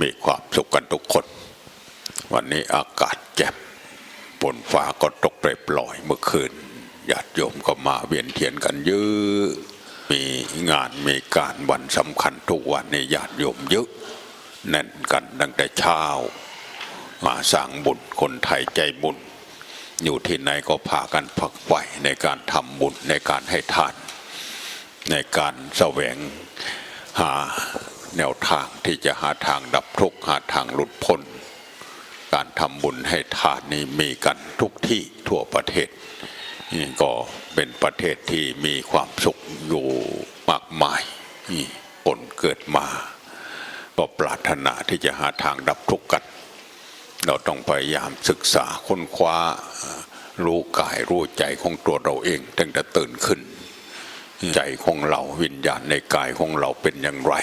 มีความสุขกันทุกคน วันนี้อากาศแจ่มฝนฟ้าก็ตกเปรยปล่อยเมื่อคืนญาติโยมก็มาเวียนเทียนกันเยอะมีงานมีการวันสำคัญทุกวันในญาติโยมเยอะแน่นกันตั้งแต่เช้า มาสร้างบุญคนไทยใจบุญ อยู่ที่ไหนก็พากันพักไหวในการทำบุญในการให้ทาน ในการแสวงหา แนวทางที่จะหาทางดับทุกข์หาทางหลุดพ้น การทำบุญให้ทานนี้มีกันทุกที่ทั่วประเทศนี่ก็เป็นประเทศที่มีความสุขอยู่มากมายนี่คนเกิดมา ก็ปรารถนาที่จะหาทางดับทุกข์กัน เราต้องพยายามศึกษาค้นคว้ารู้กายรู้ใจของตัวเราเองตั้งแต่ตื่นขึ้น ใจของเราวิญญาณในกายของเราเป็นอย่างไร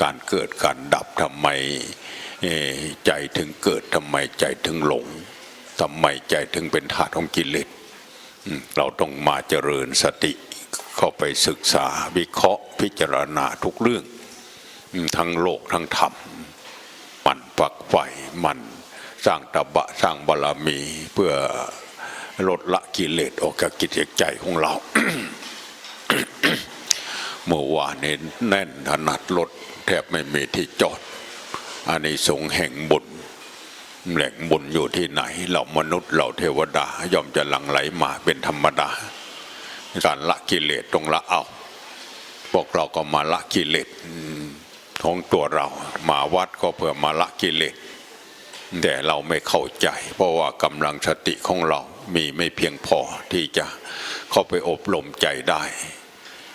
การเกิดการดับทำไมใจถึงเกิดทำไมใจถึงหลงทำไมใจถึงเป็นธาตุของกิเลสเราต้องมาเจริญสติเข้าไปศึกษาวิเคราะห์พิจารณาทุกเรื่อง ทั้งโลกทั้งธรรม มันฝักใฝ่มันสร้างตบะสร้างบารมี เพื่อลดละกิเลสออกจากกิจใจของเรา เมื่อวานนี้แน่นถนัดรถ แทบไม่มีที่จอดอันนี้สงแห่งบุญแหล่งบุญอยู่ที่ไหนเรามนุษย์เราเทวดาย่อมจะหลั่งไหลมาเป็นธรรมดา การละกิเลสต้องละเอาพวกเราก็มาละกิเลสของตัวเรามาวัดก็เพื่อมาละกิเลสแต่เราไม่เข้าใจ เพราะว่ากำลังสติของเรามีไม่เพียงพอที่จะเข้าไปอบรมใจได้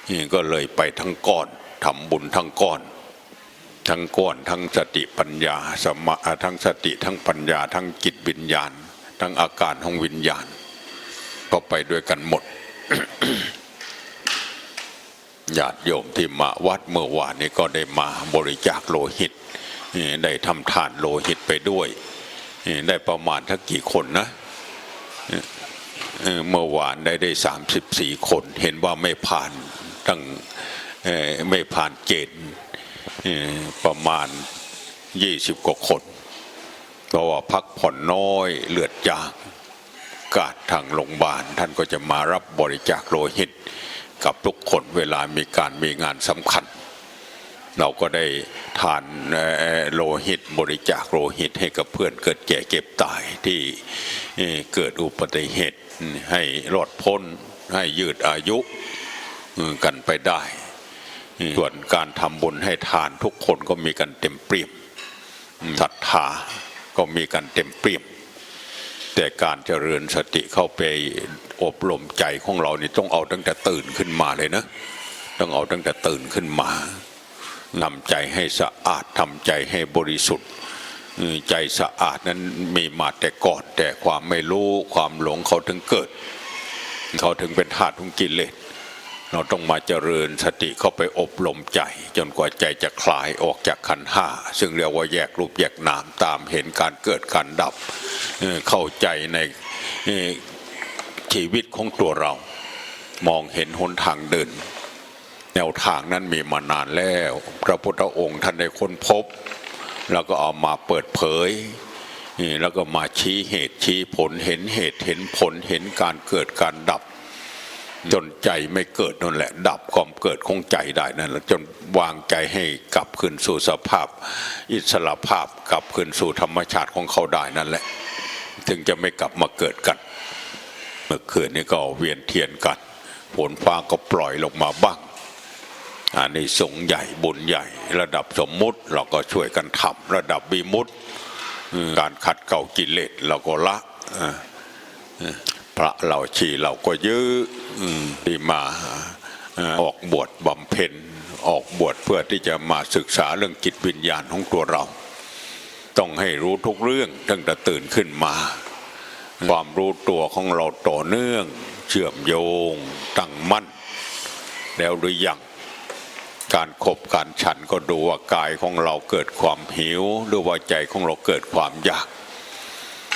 นี่ก็เลยไปทั้งก้อนทำบุญทั้งก้อน ทั้งก้อนทั้งสติปัญญาสมาทั้งสติทั้งปัญญา ทั้งจิตวิญญาณ ทั้งอาการของวิญญาณ ก็ไปด้วยกันหมดญาติโยมที่มาวัดเมื่อวานนี้ก็ได้มาบริจาคโลหิต ได้ทำทานโลหิตไปด้วย ได้ประมาณทักกี่คนนะเมื่อวานได้ได้สามสิบสี่คน เห็นว่าไม่ผ่านตั้งไม่ผ่านเกณฑ์ ประมาณยี่สิบกว่าคนเพราะว่าพักผ่อนน้อยเลือดจางกาดทางโรงพยาบาลท่านก็จะมารับบริจาคโลหิต กับทุกคนเวลามีการมีงานสำคัญ เราก็ได้ทานโลหิตบริจาคโลหิตให้กับเพื่อนเกิดแก่เก็บตายที่เกิดอุบัติเหตุให้รอดพ้นให้ยืดอายุกันไปได้ ส่วนการทำบุญให้ทานทุกคนก็มีกันเต็มเปี่ยมศรัทธาก็มีกันเต็มเปี่ยม แต่การเจริญสติเข้าไปอบรมใจของเรานี่ต้องเอาตั้งแต่ตื่นขึ้นมาเลยนะ ต้องเอาตั้งแต่ตื่นขึ้นมานำใจให้สะอาดทำใจให้บริสุทธิ์เออใจสะอาดนั้นมีมาแต่ก่อนแต่ความไม่รู้ความหลงเขาถึงเกิด เขาถึงเป็นธาตุของกิเลส เราต้องมาเจริญสติเข้าไปอบรมใจ จนกว่าใจจะคลายออกจากขันห้าซึ่งเรียกว่าแยกรูปแยกนามตามเห็นการเกิดการดับเข้าใจในชีวิตของตัวเรา มองเห็นหนทางเดิน แนวทางนั้นมีมานานแล้ว พระพุทธองค์ท่านได้ค้นพบ แล้วก็เอามาเปิดเผยแล้วก็มาชี้เหตุชี้ผลเห็นเหตุเห็นผลเห็นการเกิดการดับ จนใจไม่เกิดนั่นแหละ ดับความเกิดของใจได้นั่นแหละจนวางใจให้กลับคืนสู่สภาพ อิสระภาพกลับคืนสู่ธรรมชาติของเขาได้นั่นแหละ ถึงจะไม่กลับมาเกิดกันเมื่อคืนนี้ก็เวียนเทียนกันฝนฟ้าก็ปล่อยลงมาบ้างอันนี้สงใหญ่บุญใหญ่ ระดับสมมุติเราก็ช่วยกันทำระดับบิมุติการขัดเกลากิเลสเราก็ละ พระเราชีเราก็ยอะอืมที่มาออออกบวชบำเพ็ญออกบวชเพื่อที่จะมาศึกษาเรื่องจิตวิญญาณของตัวเรา ต้องให้รู้ทุกเรื่องตั้งแต่ตื่นขึ้นมา ความรู้ตัวของเราต่อเนื่อง เชื่อมโยง ตั้งมั่น แล้วหรือยังการขบการฉันก็ดูว่ากายของเราเกิดความหิวหรือว่าใจของเราเกิดความอยาก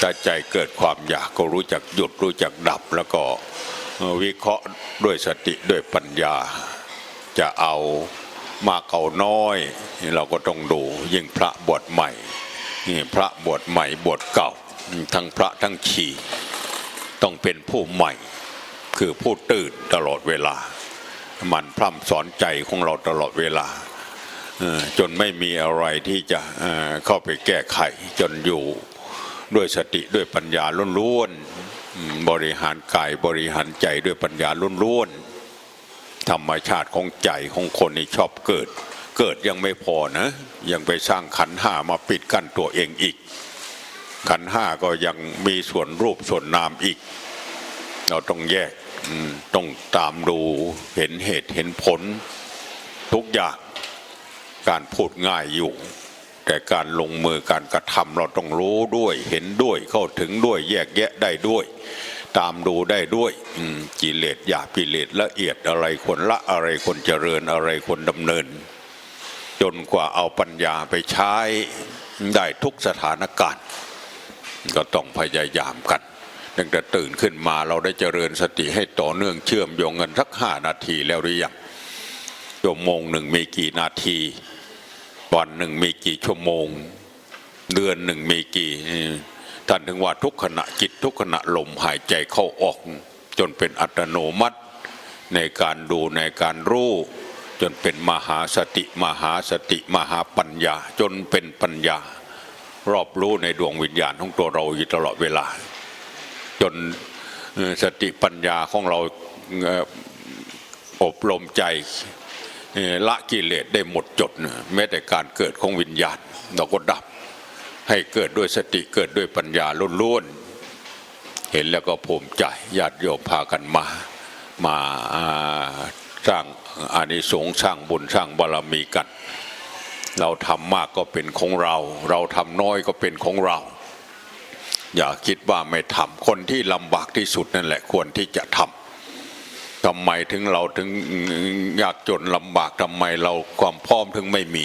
ถ้าใจเกิดความอยากก็รู้จักหยุดรู้จักดับแล้วก็วิเคราะห์ด้วยสติด้วยปัญญา จะเอามาเก่าน้อย เราก็ต้องดูยิ่งพระบวชใหม่นี่พระบวชใหม่บวชเก่า ทั้งพระทั้งชีต้องเป็นผู้ใหม่ คือผู้ตื่นตลอดเวลา มันพร่ำสอนใจของเราตลอดเวลาจนไม่มีอะไรที่จะเข้าไปแก้ไขจนอยู่ ด้วยสติด้วยปัญญาล้วนๆบริหารกายบริหารใจด้วยปัญญาล้วนๆธรรมชาติของใจของคนนี่ชอบเกิด เกิดยังไม่พอนะ ยังไปสร้างขันห้ามาปิดกั้นตัวเองอีก ขันห้าก็ยังมีส่วนรูปส่วนนามอีก เราต้องแยกต้องตามดูเห็นเหตุเห็นผล ทุกอย่างการพูดง่ายอยู่ แต่การลงมือการกระทำเราต้องรู้ด้วยเห็นด้วยเข้าถึงด้วยแยกแยะได้ด้วย ตามดูได้ด้วยกิเลสหยาบกิเลสละเอียดอะไรควรละอะไรควรเจริญอะไรควรดำเนิน จนกว่าเอาปัญญาไปใช้ได้ทุกสถานการณ์ ก็ต้องพยายามกันตั้งแต่ตื่นขึ้นมาเราได้เจริญสติให้ต่อเนื่องเชื่อมโยงกันสักห้านาทีแล้วหรือยังชั่วโมงหนึ่งมีกี่นาที วันหนึ่งมีกี่ชั่วโมง เดือนหนึ่งมีกี่ท่านถึงว่าทุกขณะจิตทุกขณะลมหายใจเข้าออก จนเป็นอัตโนมัติในการดูในการรู้จนเป็นมหาสติมหาสติมหาปัญญา จนเป็นปัญญา รอบรู้ในดวงวิญญาณของตัวเราอยู่ตลอดเวลา จนสติปัญญาของเราอบรมใจ ละกิเลสได้หมดจดแม้แต่การเกิดของวิญญาณเราก็ดับ ให้เกิดด้วยสติเกิดด้วยปัญญาล้วนๆเห็นแล้วก็ภูมิใจญาติโยมพากันมามาาสร้างอานิสงส์สร้างบุญสร้างบารมีกันเราทำมากก็เป็นของเรา เราทำน้อยก็เป็นของเรา อย่าคิดว่าไม่ทำคนที่ลำบากที่สุดนั่นแหละควรที่จะทำ ทำไมถึงเราถึงยากจนลำบากทำไมเราความพร้อมถึงไม่มี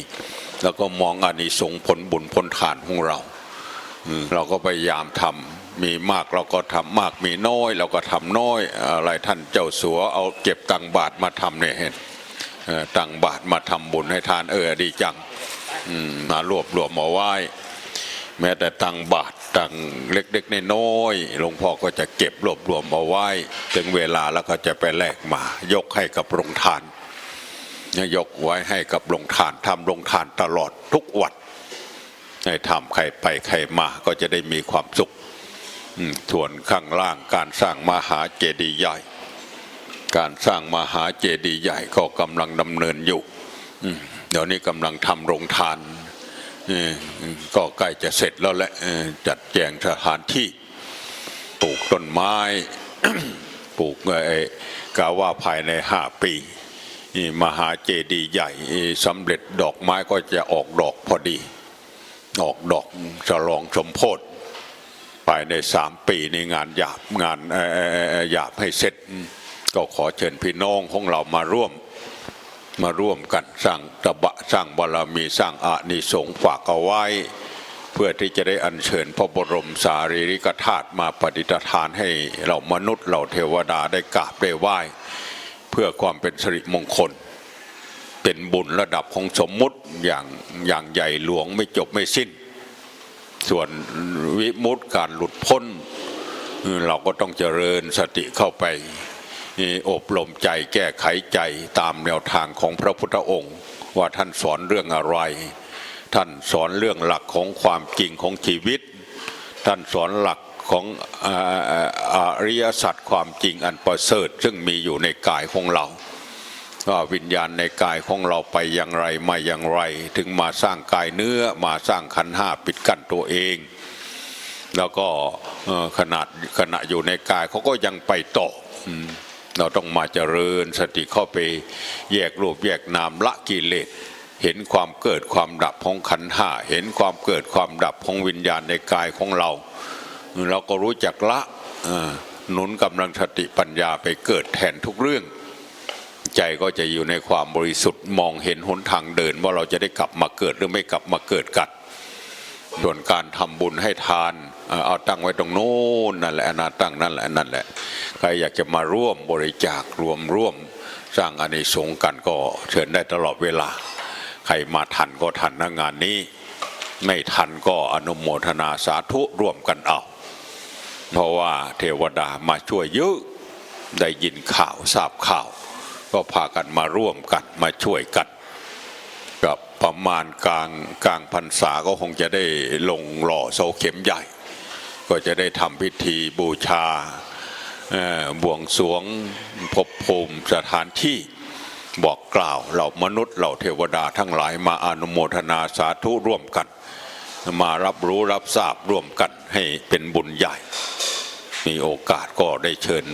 แล้วก็มองอานิสงส์ผลบุญผลทานของเราเราก็พยายามทำมีมากเราก็ทำมากมีน้อย เราก็ทำน้อยอะไรท่านเจ้าสัวเอาเก็บตังบาทมาทำเนี่ยเห็นตังบาทมาทำบุญให้ทานเออดีจังมมารวบรวมมาไหว้ แม้แต่ตังบาทตังเล็กๆน้อยๆหลวงพ่อก็จะเก็บรวบรวมมาไหว้ ถึงเวลาแล้วก็จะไปแลกมา ยกให้กับโรงทานยกไว้ให้กับโรงทานทำโรงทานตลอดทุกวันให้ทำใครไปใครมาก็จะได้มีความสุขส่วนข้างล่างการสร้างมหาเจดีย์ใหญ่ การสร้างมหาเจดีย์ใหญ่ก็กำลังดำเนินอยู่เดี๋ยวนี้กำลังทำโรงทาน ก็ใกล้จะเสร็จแล้วแหละจัดแจงสถานที่ปลูกต้นไม้ปลูกไอ้กาว่าภายในห้าปีมหาเจดีย์ใหญ่สำเร็จดอกไม้ก็จะออกดอกพอดี ออกดอกฉลองสมโพธิภายในสามปีในงานหยาบงานหยาบให้เสร็จ ก็ขอเชิญพี่น้องของเรามาร่วม มาร่วมกันสร้างตบะสร้างบารมีสร้างอานิสงส์ฝากเอาไว้ เพื่อที่จะได้อัญเชิญพระบรมสารีริกธาตุมาปฏิฐานให้เรามนุษย์เราเทวดาได้กราบได้ไหว้ เพื่อความเป็นสิริมงคล เป็นบุญระดับของสมมุติอย่างอย่างใหญ่หลวงไม่จบไม่สิ้น ส่วนวิมุตติการหลุดพ้นเราก็ต้องเจริญสติเข้าไป อบรมใจแก้ไขใจตามแนวทางของพระพุทธองค์ ว่าท่านสอนเรื่องอะไร ท่านสอนเรื่องหลักของความจริงของชีวิต ท่านสอนหลักของออริยสัจความจริงอันประเสริฐซึ่งมีอยู่ในกายของเราว่าวิญญาณในกายของเราไปอย่างไรมาอย่างไร ถึงมาสร้างกายเนื้อมาสร้างขันห้าปิดกั้นตัวเอง แล้วก็ขนาดขณะอยู่ในกายเขาก็ยังไปต่อ เราต้องมาเจริญสติเข้าไปแยกรูปแยกนามละกิเลสเห็นความเกิดความดับของขันธ์ห้าเห็นความเกิดความดับของวิญญาณในกายของเรา เราก็รู้จักละหนุนกำลังสติปัญญาไปเกิดแทนทุกเรื่อง ใจก็จะอยู่ในความบริสุทธิ์มองเห็นหนทางเดินว่าเราจะได้กลับมาเกิดหรือไม่กลับมาเกิดกันส่วนการทำบุญให้ทาน เอาตั้งไว้ตรงโน้นนั่นแหละนะตั้งนั่นแหละนั่นแหละใครอยากจะมาร่วมบริจาครวมร่วม สร้างอานิสงส์กันก็เชิญได้ตลอดเวลา ใครมาทันก็ทันนะงานนี้ ไม่ทันก็อนุโมทนาสาธุร่วมกันเอาเพราะว่าเทวดามาช่วยเยอะได้ยินข่าวทราบข่าว ก็พากันมาร่วมกันมาช่วยกันกับประมาณกลางกลางพรรษาก็คงจะได้ลงหล่อเสาเข็มใหญ่ ก็จะได้ทำพิธีบูชาเอ่อบวงสวงภพภูมิสถานที่บอกกล่าวเหล่ามนุษย์เหล่าเทวดาทั้งหลายมาอนุโมทนาสาธุร่วมกัน มารับรู้รับทราบร่วมกันให้เป็นบุญใหญ่ มีโอกาสก็ได้เชิญ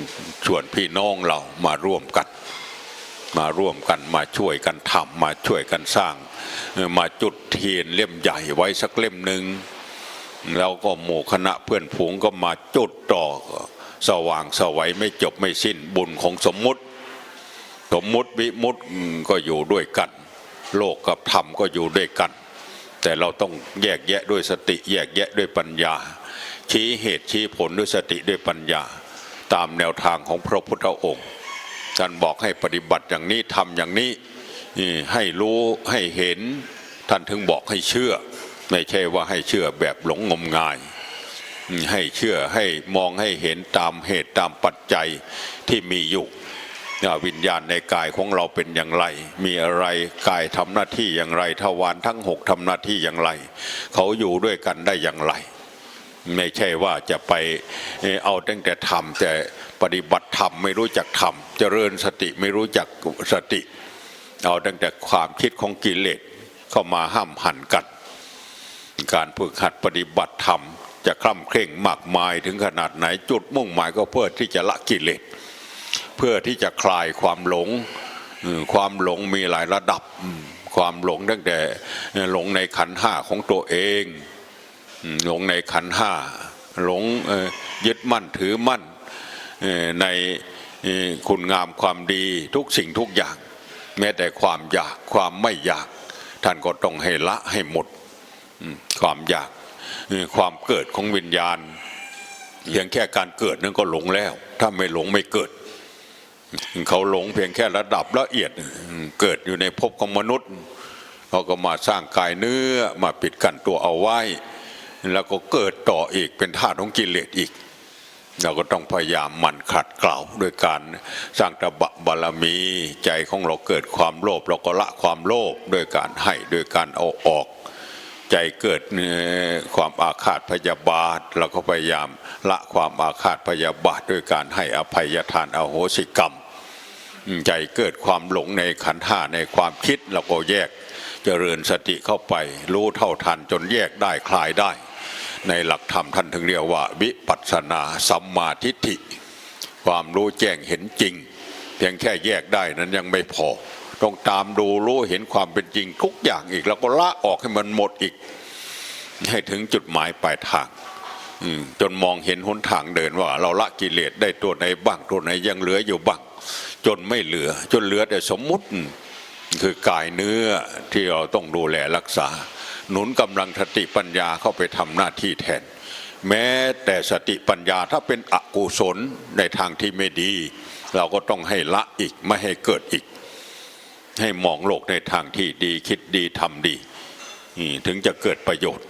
ชวนพี่น้องเรามาร่วมกัน มาร่วมกันมาช่วยกันทำมาช่วยกันสร้าง มาจุดเทียนเล่มใหญ่ไว้สักเล่มหนึ่ง แล้วก็หมู่คณะเพื่อนฝูงก็มาจุดต่อสว่างสวัยไม่จบไม่สิ้นบุญของสมมุติ สมมุติวิมุติก็อยู่ด้วยกัน โลกกับธรรมก็อยู่ด้วยกัน แต่เราต้องแยกแยะด้วยสติแยกแยะด้วยปัญญา ชี้เหตุชี้ผลด้วยสติด้วยปัญญา ตามแนวทางของพระพุทธองค์ท่านบอกให้ปฏิบัติอย่างนี้ทำอย่างนี้ให้รู้ให้เห็นท่านถึงบอกให้เชื่อ ไม่ใช่ว่าให้เชื่อแบบหลงงมงาย ให้เชื่อให้มองให้เห็นตามเหตุตามปัจจัยที่มีอยู่วิญญาณในกายของเราเป็นอย่างไร มีอะไรกายทำหน้าที่อย่างไรทวารทั้งหกทำหน้าที่อย่างไร เขาอยู่ด้วยกันได้อย่างไร ไม่ใช่ว่าจะไปเอาตั้งแต่ทำแต่ปฏิบัติธรรมไม่รู้จักทำเจริญสติไม่รู้จักสติ เอาตั้งแต่ความคิดของกิเลสเข้ามาห้ามหันกัน การฝึกหัดปฏิบัติธรรม จะคล่ำเคร่งมากมายถึงขนาดไหนจุดมุ่งหมายก็เพื่อที่จะละกิเลสเพื่อที่จะคลายความหลงความหลงมีหลายระดับ ความหลงตั้งแต่หลงในขันห้าของตัวเองหลงในขันห้าหลงยึดมั่นถือมั่นในคุณงามความดีทุกสิ่งทุกอย่าง แม้แต่ความอยากความไม่อยาก ท่านก็ต้องให้ละให้หมด ความอยากความเกิดของวิญญาณเพียงแค่การเกิดนั่นก็หลงแล้ว ถ้าไม่หลงไม่เกิด เขาหลงเพียงแค่ระดับละเอียดเกิดอยู่ในภพของมนุษย์เขาก็มาสร้างกายเนื้อมาปิดกั้นตัวเอาไว้ แล้วก็เกิดต่ออีกเป็นธาตุของกิเลสอีก เราก็ต้องพยายามหมั่นขัดเกลาด้วยการสร้างตบะบารมีใจของเราเกิดความโลภเราก็ละความโลภด้วยการให้ด้วยการเอาออก ใจเกิดความอาฆาตพยาบาทเราก็พยายามละความอาฆาตพยาบาทด้วยการให้อภัยทานอโหสิกรรม ใจเกิดความหลงในขันธ์ห้าในความคิดเราก็แยกเจริญสติเข้าไป รู้เท่าทันจนแยกได้คลายได้ ในหลักธรรมท่านถึงเรียกว่า วิปัสสนาสัมมาทิฏฐิ ความรู้แจ้งเห็นจริง เพียงแค่แยกได้นั้นยังไม่พอ ต้องตามดูรู้เห็นความเป็นจริงทุกอย่างอีก แล้วก็ละออกให้มันหมดอีก ให้ถึงจุดหมายปลายทางจนมองเห็นหนทางเดินว่า เราละกิเลสได้ตัวไหนบ้างตัวไหนยังเหลืออยู่บ้าง จนไม่เหลือ จนเหลือแต่สมมุติ คือกายเนื้อที่เราต้องดูแลรักษา หนุนกำลังสติปัญญาเข้าไปทำหน้าที่แทน แม้แต่สติปัญญาถ้าเป็นอกุศลในทางที่ไม่ดี เราก็ต้องให้ละอีกไม่ให้เกิดอีก ให้มองโลกในทางที่ดีคิดดีทำดีนี่ถึงจะเกิดประโยชน์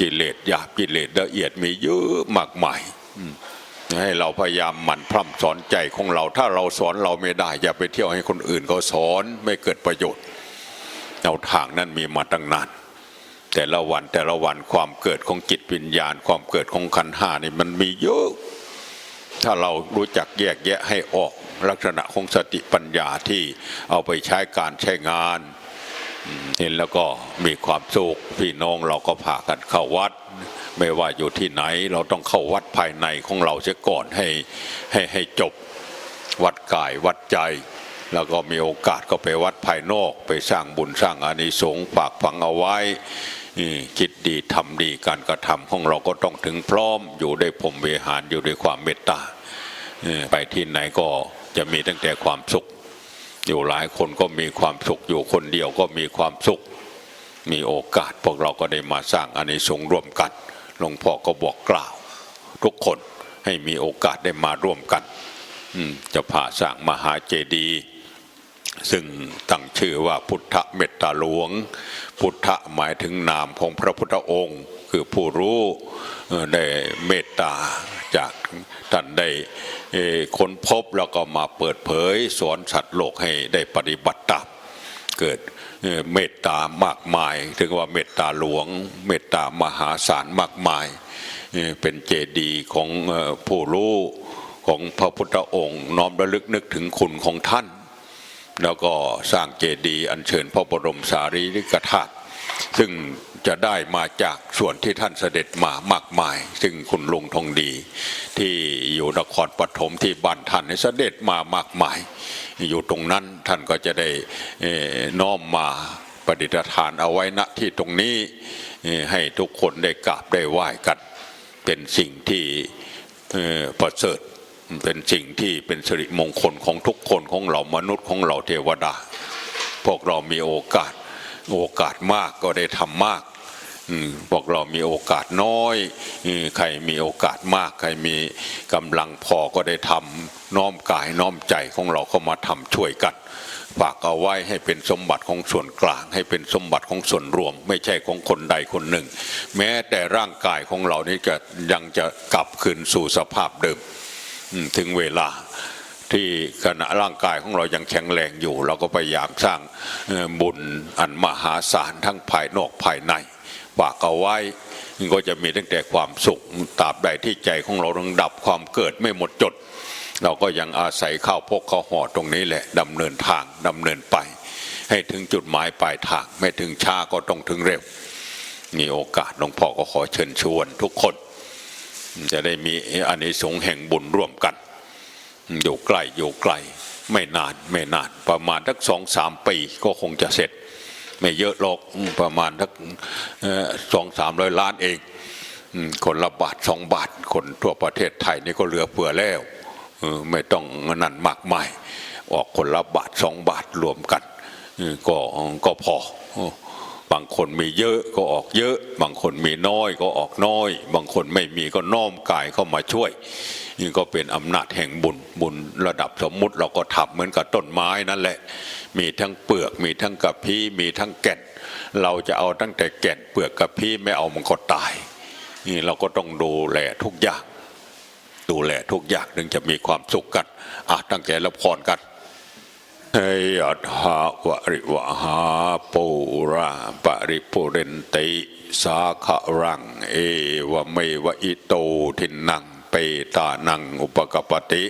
กิเลสหยาบกิเลสละเอียดมีเยอะมากมายให้เราพยายามหมั่นพร่ำสอนใจของเรา ถ้าเราสอนเราไม่ได้ อย่าไปเที่ยวให้คนอื่นเขาสอนไม่เกิดประโยชน์เอาทางนั้นมีมาตั้งนาน แต่ละวันแต่ละวันความเกิดของจิตวิญญาณ ความเกิดของขันห้านี่มันมีเยอะ ถ้าเรารู้จักแยกแยะให้ออก ลักษณะของสติปัญญาที่เอาไปใช้การใช้งานเห็นแล้วก็มีความสุขพี่น้องเราก็พากันเข้าวัด ไม่ว่าอยู่ที่ไหนเราต้องเข้าวัดภายในของเราเสียก่อนให้ให้ให้จบวัดกายวัดใจ แล้วก็มีโอกาสก็ไปวัดภายนอก ไปสร้างบุญสร้างอานิสงส์ฝากฝังเอาไว้คิดดีทำดีการกระทำของเราก็ต้องถึงพร้อมอยู่ด้วยพรหมวิหารอยู่ด้วยความเมตตาไปที่ไหนก็ จะมีตั้งแต่ความสุข อยู่หลายคนก็มีความสุข อยู่คนเดียวก็มีความสุข มีโอกาส พวกเราก็ได้มาสร้างอานิสงส์ร่วมกันหลวงพ่อก็บอกกล่าว ทุกคนให้มีโอกาสได้มาร่วมกันจะผ่าสร้างมหาเจดีย์ซึ่งตั้งชื่อว่าพุทธเมตตาหลวง พุทธหมายถึงนามของพระพุทธองค์ คือผู้รู้ได้เมตตาจาก ท่านได้ค้นพบแล้วก็มาเปิดเผยสอนสัตว์โลกให้ได้ปฏิบัติตามเกิดเมตตามากมาย ถึงว่าเมตตาหลวง เมตตามหาศาลมากมายเอ่เป็นเจดีย์ของผู้รู้ของพระพุทธองค์น้อมระลึกนึกถึงคุณของท่าน แล้วก็สร้างเจดีย์อัญเชิญพระบรมสารีริกธาตุ ซึ่งจะได้มาจากส่วนที่ท่านเสด็จมามากมาย ซึ่งคุณลุงทองดี ที่อยู่นครปฐมที่บ้านท่านเสด็จมามากมาย อยู่ตรงนั้นท่านก็จะได้น้อมมาประดิษฐานเอาไว้ณที่ตรงนี้ให้ทุกคนได้กราบได้ไหว้กันเป็นสิ่งที่ประเสริฐเป็นสิ่งที่เป็นสิริมงคลของทุกคนของเรามนุษย์ของเราเทวดา พวกเรามีโอกาส โอกาสมากก็ได้ทำมากอืมพวกเรามีโอกาสน้อย ใครมีโอกาสมาก ใครมีกำลังพอก็ได้ทำน้อมกายน้อมใจของเราเข้ามาทำช่วยกันฝากเอาไว้ให้เป็นสมบัติของส่วนกลาง ให้เป็นสมบัติของส่วนรวม ไม่ใช่ของคนใดคนหนึ่ง แม้แต่ร่างกายของเรานี่ก็ยังจะกลับคืนสู่สภาพเดิมถึงเวลา ที่ขณะร่างกายของเรายังแข็งแรงอยู่ เราก็พยายามสร้างบุญอันมหาศาลทั้งภายนอกภายในฝากเอาไว้ก็จะมีตั้งแต่ความสุขตราบใดที่ใจของเราต้องดับความเกิดไม่หมดจด เราก็ยังอาศัยข้าวพกข้าวห่อตรงนี้แหละดำเนินทางดำเนินไป ให้ถึงจุดหมายปลายทาง ไม่ถึงช้าก็ต้องถึงเร็ว มีโอกาสหลวงพ่อก็ขอเชิญชวนทุกคน จะได้มีอานิสงส์แห่งบุญร่วมกัน อยู่ใกล้อยู่ไกลไม่นานไม่นาน ประมาณทักสองสามปีก็คงจะเสร็จ ไม่เยอะหรอกประมาณทักสองสามร้อยล้านเองคนละบาทสองบาทคนทั่วประเทศไทยนี่ก็เหลือเฟือแล้วไม่ต้องนั่นมากมาย ออกคนละบาทสองบาทรวมกันก็ก็พอ บางคนมีเยอะก็ออกเยอะ บางคนมีน้อยก็ออกน้อย บางคนไม่มีก็น้อมกายเข้ามาช่วยนี่ก็เป็นอำนาจแห่งบุญบุญระดับสมมุติเราก็ทำเหมือนกับต้นไม้นั่นแหละ มีทั้งเปลือกมีทั้งกระพี้มีทั้งแก่น เราจะเอาตั้งแต่แก่นเปลือกกระพี้ไม่เอามันก็ตาย นี่เราก็ต้องดูแลทุกอย่าง ดูแลทุกอย่างถึงจะมีความสุขกันอะตั้งใจรับพรกัน ยะถาวริวหาปูราปริปุเรนติสาขะรัง เอวเมวะอิโตทินังเปตานังอุปกปติ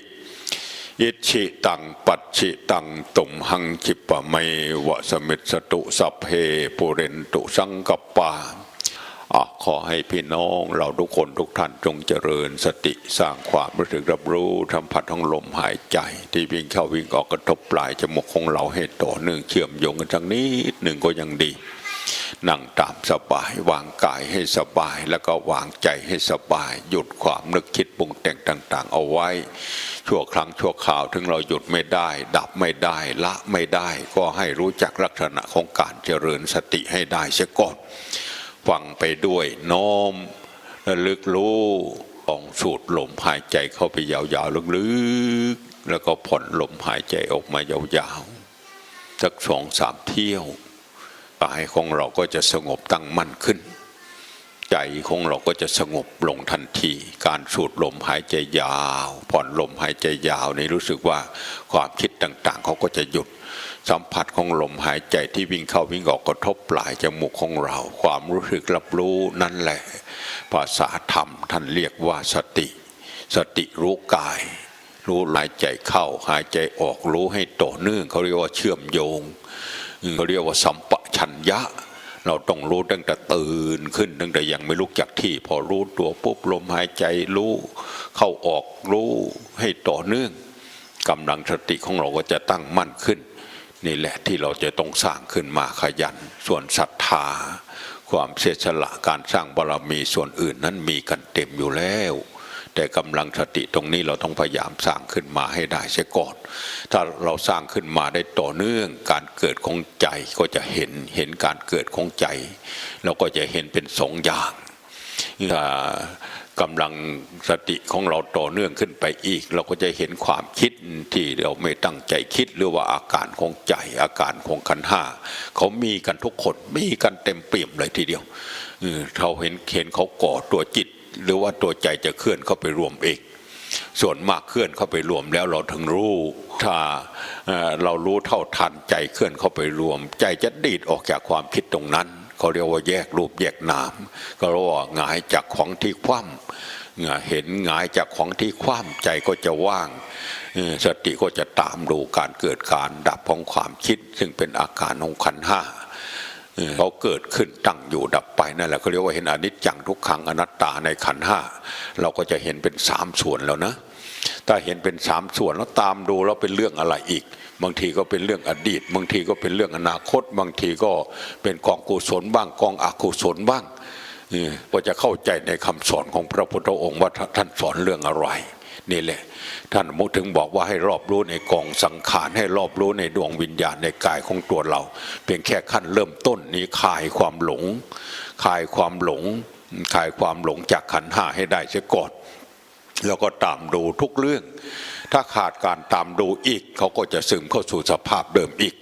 อิชิตังปัจฉิตังตุมหังคิปะเมวะสมิตสตุสัพเพปุเรนตุสังกปปา อขอให้พี่น้องเราทุกคนทุกท่านจงเจริญสติสร้างความรู้สึกรับรู้ทำพัดท้องลมหายใจ ที่วิ่งเข้าวิ่งออกกระทบปลายจมูกของเราให้ต่อเนื่องเชื่อมโยงกันทั้งนี้หนึ่งก็ยังดีนั่งตามสบายวางกายให้สบายแล้วก็วางใจให้สบาย หยุดความนึกคิดปรุงแต่งต่าง ๆ เอาไว้ ชั่วครั้งชั่วคราวถึงเราหยุดไม่ได้ ดับไม่ได้ละไม่ได้ ก็ให้รู้จักลักษณะของการเจริญสติให้ได้เสียก่อน ฟังไปด้วยน้อมระลึกรู้ของสูดลมหายใจเข้าไปยาวๆลึกๆ แล้วก็ผ่อนลมหายใจออกมายาวๆ สักสองสามเที่ยวกายของเราก็จะสงบตั้งมั่นขึ้น ใจของเราก็จะสงบลงทันที การสูดลมหายใจยาว ผ่อนลมหายใจยาวนี่รู้สึกว่าความคิดต่างๆ เขาก็จะหยุด สัมผัสของลมหายใจที่วิ่งเข้าวิ่งออกกระทบปลายจมูกของเรา ความรู้สึกรับรู้นั่นแหละ ภาษาธรรมท่านเรียกว่าสติ สติรู้กาย รู้หายใจเข้าหายใจออกรู้ให้ต่อเนื่องเขาเรียกว่าเชื่อมโยงเขาเรียกว่าสัมปชัญญะเราต้องรู้ตั้งแต่ตื่นขึ้นตั้งแต่ยังไม่ลุกจากที่ พอรู้ตัวปุ๊บลมหายใจรู้เข้าออกรู้ให้ต่อเนื่องกำลังสติของเราก็จะตั้งมั่นขึ้น นี่แหละที่เราจะต้องสร้างขึ้นมาขยัน ส่วนศรัทธา ความเสียสละการสร้างบารรมีส่วนอื่นนั้นมีกันเต็มอยู่แล้ว แต่กำลังสติตรงนี้เราต้องพยายามสร้างขึ้นมาให้ได้เสียก่อน ถ้าเราสร้างขึ้นมาได้ต่อเนื่อง การเกิดของใจก็จะเห็นเห็นการเกิดของใจ เราก็จะเห็นเป็นสองอย่างถ้า กำลังสติของเราต่อเนื่องขึ้นไปอีก เราก็จะเห็นความคิดที่เราไม่ตั้งใจคิดหรือว่าอาการของใจอาการของขันห้าเขามีกันทุกคนมีกันเต็มเปี่ยมเลยทีเดียวเราเห็นเห็นเขาก่อตัวจิต หรือว่าตัวใจจะเคลื่อนเข้าไปรวมเองส่วนมากเคลื่อนเข้าไปรวมแล้วเราถึงรู้ถ้าเอ่อเรารู้เท่าทันใจเคลื่อนเข้าไปรวม ใจจะดีดออกจากความคิดตรงนั้น เขาเรียกว่าแยกรูปแยกนาม ก็เรียกว่าหงายจากของที่คว่ำเห็นหงายจากของที่คว่ำใจก็จะว่าง สติก็จะตามดูการเกิดการดับของความคิด ซึ่งเป็นอาการของขันห้าเขาเกิดขึ้นตั้งอยู่ดับไปนั่นแหละเขาเรียกว่าเห็นอนิจจังทุกขังอนัตตาในขันห้าเราก็จะเห็นเป็นสามส่วนแล้วนะถ้าเห็นเป็นสามส่วนแล้วตามดูแล้วเป็นเรื่องอะไรอีก บางทีก็เป็นเรื่องอดีต บางทีก็เป็นเรื่องอนาคต บางทีก็เป็นกองกุศลบ้างกองอกุศลบ้างเออก็จะเข้าใจในคำสอนของพระพุทธองค์ว่าท่านสอนเรื่องอะไรนี่แหละท่านมุถึงบอกว่าให้รอบรู้ในกองสังขารให้รอบรู้ในดวงวิญญาณในกายของตัวเรา เพียงแค่ขั้นเริ่มต้นนี้คลายความหลงคลายความหลงคลายความหลงจากขันห้าให้ได้เสียก่อนแล้วก็ตามดูทุกเรื่อง ถ้าขาดการตามดูอีก เขาก็จะซึมเข้าสู่สภาพเดิมอีก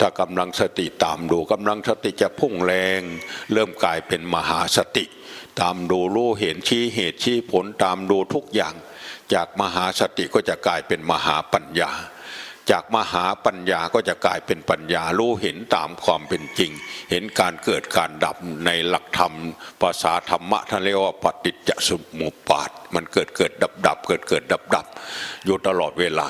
ถ้ากำลังสติตามดูกำลังสติจะพุ่งแรง เริ่มกลายเป็นมหาสติ ตามดูรู้เห็นชี้เหตุชี้ผลตามดูทุกอย่าง จากมหาสติก็จะกลายเป็นมหาปัญญา จากมหาปัญญาก็จะกลายเป็นปัญญารู้เห็นตามความเป็นจริง เห็นการเกิดการดับในหลักธรรม ภาษาธรรมะท่านเรียกว่าปฏิจจสมุปบาทมันเกิดเกิดดับดับเกิดเกิดดับดับอยู่ตลอดเวลา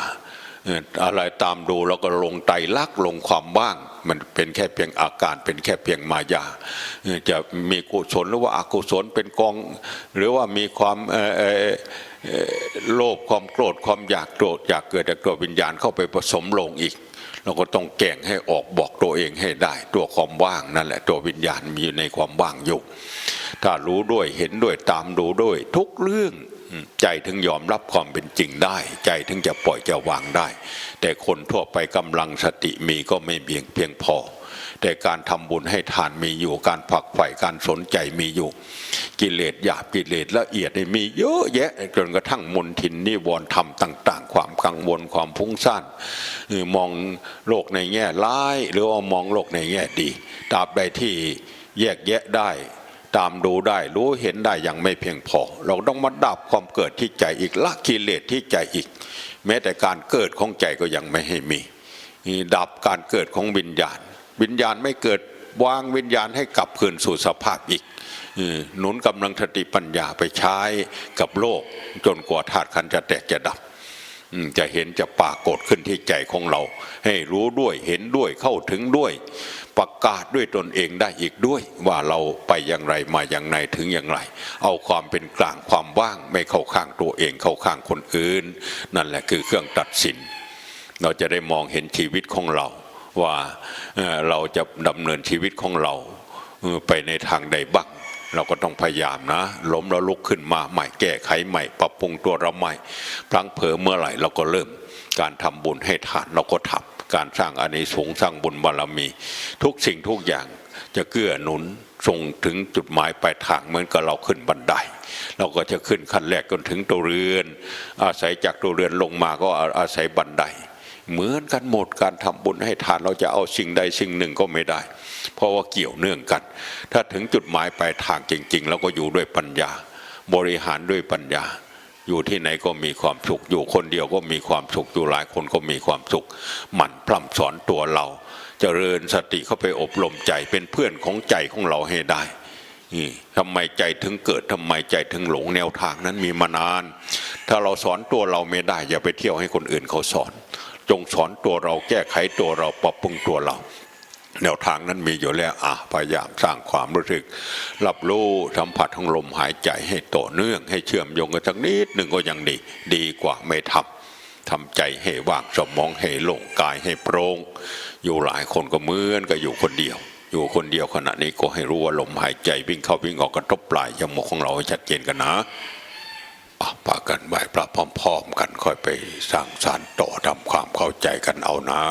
อะไรตามดูแล้วก็ลงไตลักลงความว่าง มันเป็นแค่เพียงอาการเป็นแค่เพียงมายา จะมีกุศลหรือว่าอกุศลเป็นกอง หรือว่ามีความโลภความโกรธความอยากโกรธอยากเกิดจากตัววิญญาณเข้าไปผสมลงอีก เราก็ต้องแก่งให้ออกบอกตัวเองให้ได้ ตัวความว่างนั่นแหละตัววิญญาณมีอยู่ในความว่างอยู่ ถ้ารู้ด้วยเห็นด้วยตามดูด้วยทุกเรื่อง ใจถึงยอมรับความเป็นจริงได้ ใจถึงจะปล่อยจะวางได้ แต่คนทั่วไปกำลังสติมีก็ไม่เพียงเพียงพอ แต่การทำบุญให้ทานมีอยู่ การผักใฝ่การสนใจมีอยู่ กิเลสหยาบกิเลสละเอียดนี่มีเยอะแยะจนกระทั่งมนทินนิวรธรรมต่าง ๆ ความกังวลความพุ่งซ่านมองโลกในแง่ร้าย หรือว่ามองโลกในแง่ดีตราบใดที่แยกแยะได้ ตามดูได้รู้เห็นได้อย่างไม่เพียงพอ เราต้องมาดับความเกิดที่ใจอีกละกิเลสที่ใจอีก แม้แต่การเกิดของใจก็ยังไม่ให้มี ดับการเกิดของวิญญาณ วิญญาณไม่เกิดวางวิญญาณให้กลับคืนสู่สภาพอีกหนุนกำลังสติปัญญาไปใช้กับโลก จนกว่าธาตุขันธ์จะแตกจะดับ จะเห็นจะปรากฏขึ้นที่ใจของเรา ให้รู้ด้วยเห็นด้วยเข้าถึงด้วย ประกาศด้วยตนเองได้อีกด้วย ว่าเราไปอย่างไรมาอย่างไรถึงอย่างไร เอาความเป็นกลางความว่างไม่เข้าข้างตัวเองเข้าข้างคนอื่น นั่นแหละคือเครื่องตัดสิน เราจะได้มองเห็นชีวิตของเรา ว่าเราจะดำเนินชีวิตของเราไปในทางใดบ้าง เราก็ต้องพยายามนะ ล้มแล้วลุกขึ้นมาใหม่แก้ไขใหม่ ปรับปรุงตัวเราใหม่พลังเผลอเมื่อไหร่เราก็เริ่ม การทำบุญให้ทานเราก็ทำการสร้างอานิสงส์สร้างบุญบารมี ทุกสิ่งทุกอย่างจะเกื้อหนุนส่งถึงจุดหมายปลายทางเหมือนกับเราขึ้นบันได เราก็จะขึ้นขั้นแรกจนถึงตัวเรือน อาศัยจากตัวเรือนลงมาก็อาศัยบันได เหมือนกันหมดการทำบุญให้ทานเราจะเอาสิ่งใดสิ่งหนึ่งก็ไม่ได้ เพราะว่าเกี่ยวเนื่องกัน ถ้าถึงจุดหมายปลายทางจริง ๆ เราก็อยู่ด้วยปัญญา บริหารด้วยปัญญา อยู่ที่ไหนก็มีความสุขอยู่คนเดียวก็มีความสุขอยู่หลายคนก็มีความสุขหมั่นพร่ำสอนตัวเราจเจริญสติเข้าไปอบรมใจเป็นเพื่อนของใจของเราให้ได้นี่ทำไมใจถึงเกิดทำไมใจถึงหลงแนวทางนั้นมีมานาน ถ้าเราสอนตัวเราไม่ได้ อย่าไปเที่ยวให้คนอื่นเขาสอน จงสอนตัวเราแก้ไขตัวเราปรับปรุงตัวเราแนวทางนั้นมีอยู่แล้วอะพยายามสร้างความรู้สึก รับรู้สัมผัสของลมหายใจให้ต่อเนื่อง ให้เชื่อมโยงกันสักนิดหนึ่งก็ยังดี ดีกว่าไม่ทำทำใจให้ว่างสมองให้โล่งกายให้โปร่งอยู่หลายคนก็เหมือนก็อยู่คนเดียว อยู่คนเดียวขณะนี้ก็ให้รู้ว่าลมหายใจวิ่งเข้าวิ่งออกกระทบปลายจมูกของเราชัดเจนกันนะ ปากันไหวพระพร้อมๆกันค่อยไปสร้างสารต่อทำความเข้าใจกันเอานะ